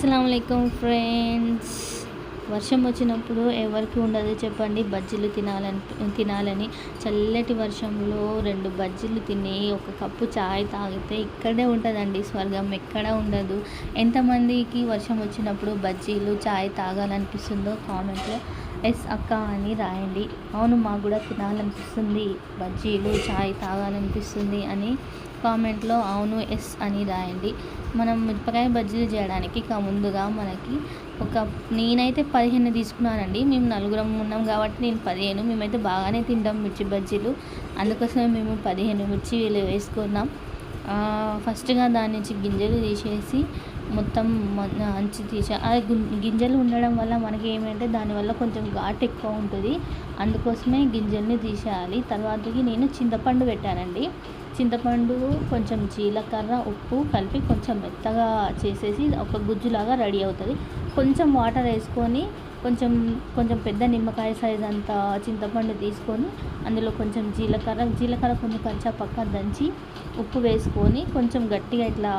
Assalamualaikum friends వర్షం వచ్చినప్పుడు ఎవరికి ఉండదు చెప్పండి. బజ్జీలు తినాలని తినాలని. చల్లటి వర్షంలో రెండు బజ్జీలు తిని ఒక కప్పు చాయ్ తాగితే ఇక్కడే ఉంటుందండి స్వర్గం ఎక్కడ ఉండదు. ఎంతమందికి వర్షం వచ్చినప్పుడు బజ్జీలు చాయ్ తాగాలనిపిస్తుందో కామెంట్లో ఎస్ అక్క అని రాయండి. అవును మాకు కూడా తినాలనిపిస్తుంది. బజ్జీలు చాయ్ తాగాలనిపిస్తుంది అని కామెంట్లో అవును ఎస్ అని రాయండి. మనం మిరపకాయ బజ్జీలు చేయడానికి ఇక ముందుగా మనకి ఒక నేనైతే పదిహేను తీసుకున్నానండి. మేము నలుగురం ఉన్నాం కాబట్టి నేను పదిహేను మేమైతే బాగానే తింటాం మిర్చి బజ్జీలు. అందుకోసమే మేము పదిహేను మిర్చి వేసుకున్నాం. ఫస్ట్గా దాని నుంచి గింజలు తీసేసి మొత్తం అంచి తీసా అది గింజలు ఉండడం వల్ల మనకి ఏమంటే దానివల్ల కొంచెం ఘాటు ఎక్కువ ఉంటుంది. అందుకోసమే గింజల్ని తీసేయాలి. తర్వాతకి నేను చింతపండు పెట్టానండి. చింతపండు కొంచెం జీలకర్ర ఉప్పు కలిపి కొంచెం మెత్తగా చేసేసి ఒక గుజ్జులాగా రెడీ అవుతుంది. కొంచెం వాటర్ వేసుకొని కొంచెం కొంచెం పెద్ద నిమ్మకాయ సైజ్ అంత చింతపండు తీసుకొని అందులో కొంచెం జీలకర్ర జీలకర్ర కొంచెం కంచా పక్క దంచి ఉప్పు వేసుకొని కొంచెం గట్టిగా ఇట్లా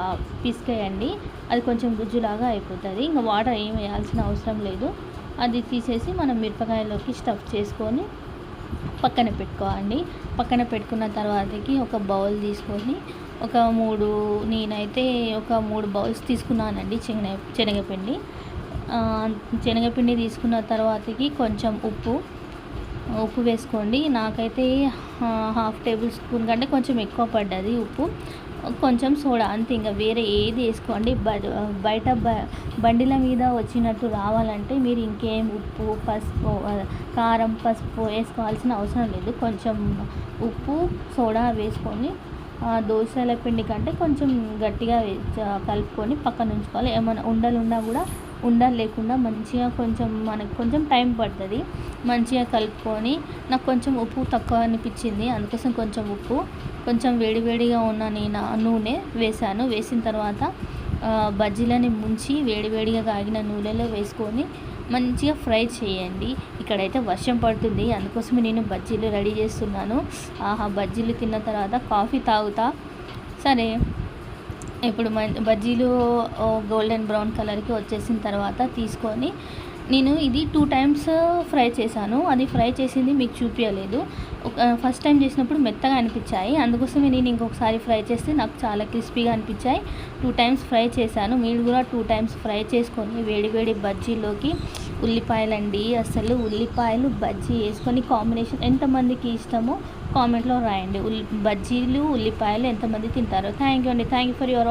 పిసికేయండి. అది కొంచెం గుజ్జులాగా అయిపోతుంది. ఇంకా వాటర్ ఏం వేయాల్సిన అవసరం లేదు. అది తీసేసి మనం మిరపకాయలోకి స్టఫ్ చేసుకొని పక్కన పెట్టుకోవాలి పక్కన పెట్టుకున్న తర్వాతకి ఒక బౌల్ తీసుకొని ఒక మూడు నేనైతే ఒక మూడు బౌల్స్ తీసుకున్నానండి శనగ శనగపిండి. శనగపిండి తీసుకున్న తర్వాతకి కొంచెం ఉప్పు. ఉప్పు వేసుకోండి. నాకైతే హాఫ్ టేబుల్ స్పూన్ కంటే కొంచెం ఎక్కువ పడ్డది ఉప్పు. కొంచెం సోడా అంతే. ఇంకా వేరే ఏది వేసుకోండి. బయట బండిల మీద వచ్చినట్టు రావాలంటే మీరు ఇంకేం ఉప్పు పసుపు కారం పసుపు వేసుకోవాల్సిన అవసరం లేదు. కొంచెం ఉప్పు సోడా వేసుకొని దోశల పిండి కంటే కొంచెం గట్టిగా కలుపుకొని పక్కన ఉంచుకోవాలి. ఏమైనా ఉండలు ఉన్నా కూడా ఉండలు లేకుండా మంచిగా కొంచెం మనకు కొంచెం టైం పడుతుంది. మంచిగా కలుపుకొని నాకు కొంచెం ఉప్పు తక్కువ అనిపించింది. అందుకోసం కొంచెం ఉప్పు కొంచెం వేడివేడిగా ఉన్న నేను నూనె వేసాను వేసిన తర్వాత బజ్జీలని ముంచి వేడివేడిగా కాగిన నూనెలో వేసుకొని మంచిగా ఫ్రై చేయండి. ఇక్కడైతే వర్షం పడుతుంది. అందుకోసమే నేను బజ్జీలు రెడీ చేస్తున్నాను. ఆహా బజ్జీలు తిన్న తర్వాత కాఫీ తాగుతా. సరే. ఇప్పుడు బజ్జీలు గోల్డెన్ బ్రౌన్ కలర్కి వచ్చేసిన తర్వాత తీసుకొని నేను ఇది టూ టైమ్స్ ఫ్రై చేశాను. అది ఫ్రై చేసింది మీకు చూపించలేదు ఫస్ట్ టైం చేసినప్పుడు మెత్తగా అనిపించాయి. అందుకోసమే నేను ఇంకొకసారి ఫ్రై చేస్తే నాకు చాలా క్రిస్పీగా అనిపించాయి. టూ టైమ్స్ ఫ్రై చేశాను. మీరు కూడా టూ టైమ్స్ ఫ్రై చేసుకొని వేడి వేడి బజ్జీలోకి ఉల్లిపాయలండి. అసలు ఉల్లిపాయలు బజ్జీ వేసుకొని కాంబినేషన్ ఎంతమందికి ఇష్టమో కామెంట్లో రాయండి. ఉల్లి బజ్జీలు ఉల్లిపాయలు ఎంతమంది తింటారో. థ్యాంక్ యూ అండి. Thank you for your